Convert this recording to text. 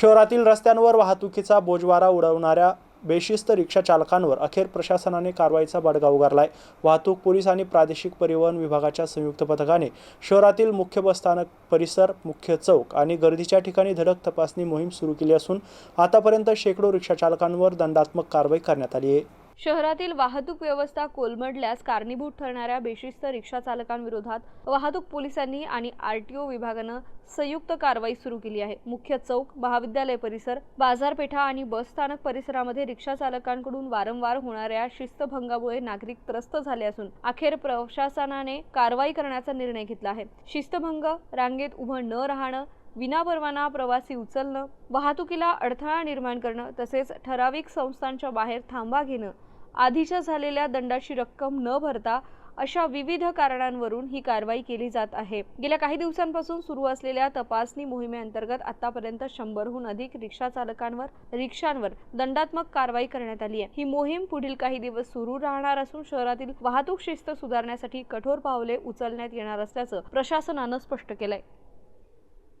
शहरातील रस्त्यांवर वाहतुकीचा बोजवारा उडवणाऱ्या बेशिस्त रिक्षा चालकांवर अखेर प्रशासनाने कारवाईचा बडगा उगारलाय. वाहतूक पोलीस आणि प्रादेशिक परिवहन विभागाच्या संयुक्त पथकाने शहरातील मुख्य बसस्थानक परिसर मुख्य चौक आणि गर्दीच्या ठिकाणी धडक तपासणी मोहीम सुरू केली असून आतापर्यंत शेकडो रिक्षा चालकांवर दंडात्मक कारवाई करण्यात आली आहे. शहरातील वाहतूक व्यवस्था कोलमडल्यास कारणीभूत ठरणाऱ्या बेशिस्त रिक्षा चालकांविरोधात वाहतूक पोलिसांनी आणि आरटीओ विभागानं संयुक्त कारवाई सुरू केली आहे. मुख्य चौक महाविद्यालय परिसर बाजारपेठा आणि बसस्थानक परिसरामध्ये रिक्षा चालकांकडून वारंवार होणाऱ्या शिस्तभंगामुळे नागरिक त्रस्त झाले असून अखेर प्रशासनाने कारवाई करण्याचा निर्णय घेतला आहे. शिस्तभंग रांगेत उभं न राहणं विनापरवाना प्रवासी उचलणं वाहतुकीला अडथळा निर्माण करणं तसेच ठराविक संस्थांच्या बाहेर थांबा घेणं आधीच्या झालेल्या दंडाची रक्कम न भरता अशा विविध कारणांवरून ही कारवाई केली जात आहे. गेल्या काही दिवसांपासून सुरू असलेल्या तपासणी मोहिमेअंतर्गत आतापर्यंत शंभरहून अधिक रिक्षा चालकांवर रिक्षांवर दंडात्मक कारवाई करण्यात आली आहे. ही मोहीम पुढील काही दिवस सुरू राहणार असून शहरातील वाहतूक शिस्त सुधारण्यासाठी कठोर पावले उचलण्यात येणार असल्याचं प्रशासनानं स्पष्ट केलंय.